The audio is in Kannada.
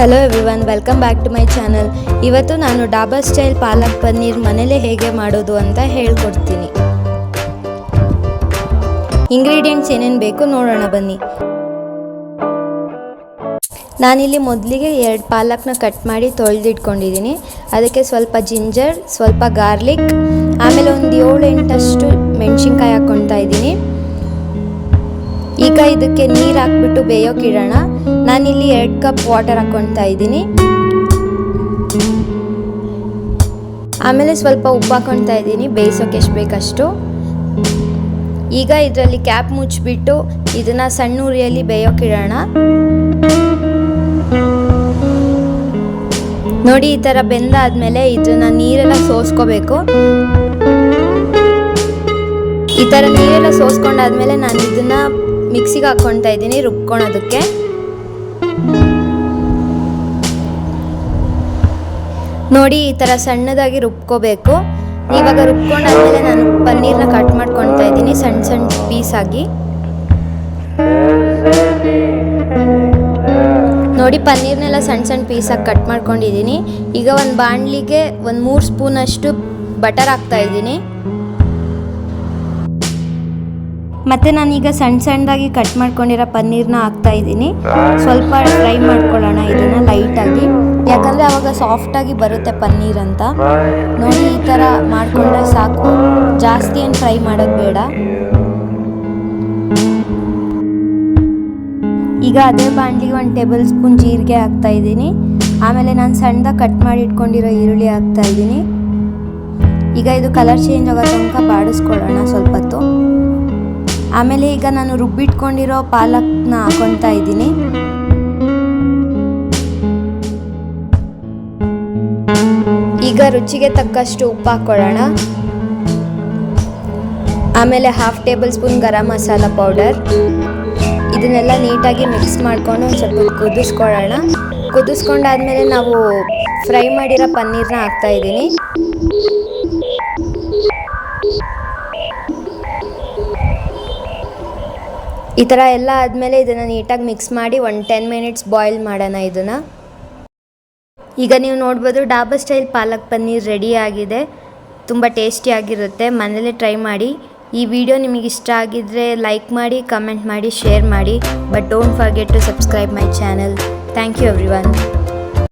Hello everyone welcome back to my channel ಇವತ್ತು ನಾನು ಡಾಬಾ ಸ್ಟೈಲ್ ಪಾಲಕ್ ಪನ್ನೀರ್ ಮನೆಯಲ್ಲೇ ಹೇಗೆ ಮಾಡೋದು ಅಂತ ಹೇಳ್ಕೊಡ್ತೀನಿ. ಇಂಗ್ರೀಡಿಯೆಂಟ್ಸ್ ಏನೇನು ಬೇಕು ನೋಡೋಣ ಬನ್ನಿ. ನಾನಿಲ್ಲಿ ಮೊದಲಿಗೆ ಎರಡು ಪಾಲಕ್ನ ಕಟ್ ಮಾಡಿ ತೊಳೆದಿಟ್ಕೊಂಡಿದ್ದೀನಿ. ಅದಕ್ಕೆ ಸ್ವಲ್ಪ ಜಿಂಜರ್ ಸ್ವಲ್ಪ ಗಾರ್ಲಿಕ್ ಆಮೇಲೆ ಒಂದು ಏಳು ಎಂಟಷ್ಟು ಮೆಣಸಿನ್ಕಾಯಿ ಹಾಕ್ಕೊಳ್ತಾ ಇದ್ದೀನಿ. ಇದಕ್ಕೆ ನೀರು ಹಾಕ್ಬಿಟ್ಟು ಬೇಯೋಕೆ ಇಡೋಣ ನಾನಿಲ್ಲಿ ಎರಡು ಕಪ್ ವಾಟರ್ ಹಾಕ್ಕೊಳ್ತಾ ಇದ್ದೀನಿ. ಆಮೇಲೆ ಸ್ವಲ್ಪ ಉಪ್ಪು ಹಾಕ್ಕೊಳ್ತಾ ಇದ್ದೀನಿ, ಬೇಯಿಸೋಕೆ ಎಷ್ಟು ಬೇಕಷ್ಟು. ಈಗ ಇದರಲ್ಲಿ ಕ್ಯಾಪ್ ಮುಚ್ಚಿಬಿಟ್ಟು ಇದನ್ನ ಸಣ್ಣ ಉರಿಯಲ್ಲಿ ಬೇಯೋಕೆ ಇಡೋಣ ನೋಡಿ, ಈ ಥರ ಬೆಂದಾದ್ಮೇಲೆ ಇದನ್ನ ನೀರೆಲ್ಲ ಸೋಸ್ಕೋಬೇಕು. ಈ ಥರ ನೀರೆಲ್ಲ ಸೋಸ್ಕೊಂಡಾದ್ಮೇಲೆ ನಾನು ಇದನ್ನ ಮಿಕ್ಸಿಗೆ ಹಾಕ್ಕೊಳ್ತಾ ಇದ್ದೀನಿ, ರುಬ್ಕೊಳೋದಕ್ಕೆ. ನೋಡಿ, ಈ ಥರ ಸಣ್ಣದಾಗಿ ರುಬ್ಕೋಬೇಕು. ಇವಾಗ ರುಬ್ಕೊಂಡಾದ್ಮೇಲೆ ನಾನು ಪನ್ನೀರ್ನ ಕಟ್ ಮಾಡ್ಕೊಳ್ತಾ ಇದ್ದೀನಿ ಸಣ್ಣ ಸಣ್ಣ ಪೀಸಾಗಿ. ನೋಡಿ, ಪನ್ನೀರ್ನೆಲ್ಲ ಸಣ್ಣ ಸಣ್ಣ ಪೀಸಾಗಿ ಕಟ್ ಮಾಡ್ಕೊಂಡಿದ್ದೀನಿ. ಈಗ ಒಂದು ಬಾಣಲಿಗೆ ಒಂದು ಮೂರು ಸ್ಪೂನಷ್ಟು ಬಟರ್ ಹಾಕ್ತಾ ಇದ್ದೀನಿ. ಮತ್ತು ನಾನೀಗ ಸಣ್ಣ ಸಣ್ಣದಾಗಿ ಕಟ್ ಮಾಡ್ಕೊಂಡಿರೋ ಪನ್ನೀರ್ನ ಹಾಕ್ತಾ ಇದ್ದೀನಿ. ಸ್ವಲ್ಪ ಫ್ರೈ ಮಾಡ್ಕೊಳ್ಳೋಣ, ಇದನ್ನು ಲೈಟಾಗಿ ಯಾಕಂದರೆ ಅವಾಗ ಸಾಫ್ಟಾಗಿ ಬರುತ್ತೆ ಪನ್ನೀರ್ ಅಂತ. ನೋಡಿ, ಈ ಥರ ಮಾಡಿಕೊಂಡ್ರೆ ಸಾಕು. ಜಾಸ್ತಿ ಏನು ಫ್ರೈ ಮಾಡೋದು ಬೇಡ. ಈಗ ಅದೇ ಬಾಂಡ್ಲಿಗೆ ಒಂದು ಟೇಬಲ್ ಸ್ಪೂನ್ ಜೀರಿಗೆ ಹಾಕ್ತಾ ಇದ್ದೀನಿ. ಆಮೇಲೆ ನಾನು ಸಣ್ಣದಾಗಿ ಕಟ್ ಮಾಡಿ ಇಟ್ಕೊಂಡಿರೋ ಈರುಳ್ಳಿ ಹಾಕ್ತಾ ಇದ್ದೀನಿ. ಈಗ ಇದು ಕಲರ್ ಚೇಂಜ್ ಆಗೋ ತನಕ ಬಾಡಿಸ್ಕೊಳ್ಳೋಣ ಸ್ವಲ್ಪ ಹೊತ್ತು. ಆಮೇಲೆ ಈಗ ನಾನು ರುಬ್ಬಿಟ್ಕೊಂಡಿರೋ ಪಾಲಕ್ನ ಹಾಕೊತಾ ಇದ್ದೀನಿ. ಈಗ ರುಚಿಗೆ ತಕ್ಕಷ್ಟು ಉಪ್ಪು ಹಾಕ್ಕೊಳ್ಳೋಣ ಆಮೇಲೆ half tablespoon garam masala powder ಇದನ್ನೆಲ್ಲ ನೀಟಾಗಿ ಮಿಕ್ಸ್ ಮಾಡ್ಕೊಂಡು ಒಂದು ಸ್ವಲ್ಪ ಕುದಿಸ್ಕೊಳ್ಳೋಣ. ಕುದಿಸ್ಕೊಂಡಾದ್ಮೇಲೆ ನಾವು ಫ್ರೈ ಮಾಡಿರೋ ಪನ್ನೀರ್ನ ಹಾಕ್ತಾ ಇದ್ದೀನಿ. ಈ ಥರ ಎಲ್ಲ ಆದಮೇಲೆ ಇದನ್ನು ನೀಟಾಗಿ ಮಿಕ್ಸ್ ಮಾಡಿ ಒಂದು ಟೆನ್ ಮಿನಿಟ್ಸ್ ಬಾಯ್ಲ್ ಮಾಡೋಣ ಇದನ್ನು. ಈಗ ನೀವು ನೋಡ್ಬೋದು ಡಾಬಾ ಸ್ಟೈಲ್ ಪಾಲಕ್ ಪನ್ನೀರ್ ರೆಡಿ ಆಗಿದೆ. ತುಂಬ ಟೇಸ್ಟಿಯಾಗಿರುತ್ತೆ ಮನೇಲೇ ಟ್ರೈ ಮಾಡಿ. ಈ ವಿಡಿಯೋ ನಿಮಗೆ ಇಷ್ಟ ಆಗಿದ್ದರೆ ಲೈಕ್ ಮಾಡಿ ಕಮೆಂಟ್ ಮಾಡಿ ಶೇರ್ ಮಾಡಿ. But don't forget to subscribe my channel thank you every